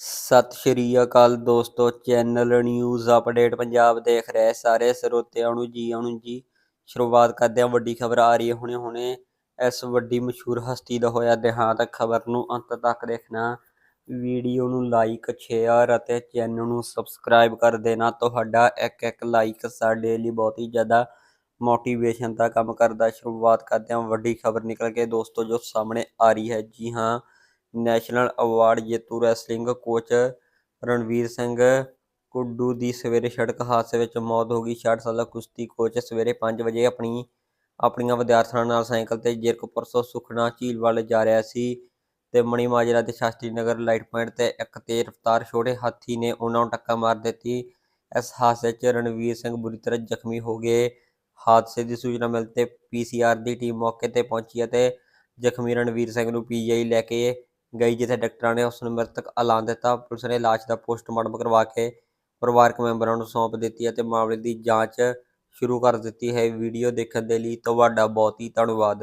ਸਤਿ ਸ਼੍ਰੀ ਅਕਾਲ ਦੋਸਤੋ, channel news update Punjab ਦੇਖ ਰਹੇ ਸਾਰੇ ਸਰੋਤਿਆਂ ਨੂੰ ਜੀ, ਆਉਣ ਜੀ। ਸ਼ੁਰੂਆਤ ਕਰਦੇ ਹਾਂ, ਵੱਡੀ ਖਬਰ ਆ ਰਹੀ ਹੈ ਹੁਣੇ ਹੁਣੇ। ਇਸ ਵੱਡੀ ਮਸ਼ਹੂਰ ਹਸਤੀ ਦਾ ਹੋਇਆ ਦੇਹਾਂਤ, ਖਬਰ ਨੂੰ ਅੰਤ ਤੱਕ ਦੇਖਣਾ। ਵੀਡੀਓ ਨੂੰ ਲਾਈਕ ਸ਼ੇਅਰ ਅਤੇ ਚੈਨਲ ਨੂੰ ਸਬਸਕ੍ਰਾਈਬ ਕਰ ਦੇਣਾ। ਤੁਹਾਡਾ ਇੱਕ ਇੱਕ ਲਾਈਕ ਸਾਡੇ ਲਈ ਬਹੁਤ ਹੀ ਜ਼ਿਆਦਾ ਮੋਟੀਵੇਸ਼ਨ ਦਾ ਕੰਮ ਕਰਦਾ। ਸ਼ੁਰੂਆਤ ਕਰਦੇ ਹਾਂ, ਵੱਡੀ ਖਬਰ ਨਿਕਲ ਕੇ ਦੋਸਤੋ, ਜੋ ਸਾਹਮਣੇ ਆ ਰਹੀ ਹੈ। ਜੀ ਹਾਂ ਨੈਸ਼ਨਲ ਅਵਾਰਡ ਜੇਤੂ ਰੈਸਲਿੰਗ ਕੋਚ ਰਣਵੀਰ ਸਿੰਘ ਕੁੱਡੂ ਦੀ ਸਵੇਰੇ ਸੜਕ ਹਾਦਸੇ ਵਿੱਚ ਮੌਤ ਹੋ ਗਈ। 66 ਸਾਲਾ ਕੁਸ਼ਤੀ ਕੋਚ ਸਵੇਰੇ 5 ਵਜੇ ਆਪਣੀ, ਆਪਣੀਆਂ ਵਿਦਿਆਰਥਣਾਂ ਨਾਲ ਸਾਈਕਲ ਤੇ ਜੀਰਕਪੁਰ ਤੋਂ ਸੁਖਨਾ ਝੀਲ ਵੱਲ ਜਾ ਰਿਹਾ ਸੀ ਤੇ ਮਣੀ ਮਾਜਰਾ ਦੇ ਸ਼ਾਸਤਰੀ ਨਗਰ ਲਾਈਟ ਪੁਆਇੰਟ ਤੇ ਇੱਕ ਤੇਜ਼ ਰਫ਼ਤਾਰ ਛੋਟੇ ਹਾਥੀ ਨੇ ਉਹਨਾਂ ਨੂੰ ਟੱਕਰ ਮਾਰ ਦਿੱਤੀ। ਇਸ ਹਾਦਸੇ 'ਚ ਰਣਵੀਰ ਸਿੰਘ ਬੁਰੀ ਤਰ੍ਹਾਂ ਜ਼ਖਮੀ ਹੋ ਗਏ। ਹਾਦਸੇ ਦੀ ਸੂਚਨਾ ਮਿਲਣ ਤੇ ਪੀਸੀਆਰ ਦੀ ਟੀਮ ਮੌਕੇ ਤੇ ਪਹੁੰਚੀ ਅਤੇ ਜ਼ਖਮੀ ਰਣਵੀਰ ਸਿੰਘ ਨੂੰ ਪੀਜੀਆਈ ਲੈ ਕੇ ਗਈ ਜਿੱਥੇ ਡਾਕਟਰਾਂ ਨੇ ਉਸ ਨੂੰ ਮ੍ਰਿਤਕ ਐਲਾਨ ਦਿੱਤਾ। ਪੁਲਿਸ ਨੇ ਲਾਸ਼ ਦਾ ਪੋਸਟਮਾਰਟਮ ਕਰਵਾ ਕੇ ਪਰਿਵਾਰਕ ਮੈਂਬਰਾਂ ਨੂੰ ਸੌਂਪ ਦਿੱਤੀ ਅਤੇ ਮਾਮਲੇ ਦੀ ਜਾਂਚ ਸ਼ੁਰੂ ਕਰ ਦਿੱਤੀ ਹੈ। ਵੀਡੀਓ ਦੇਖਣ ਦੇ ਲਈ ਤੁਹਾਡਾ ਬਹੁਤ ਹੀ ਧੰਨਵਾਦ।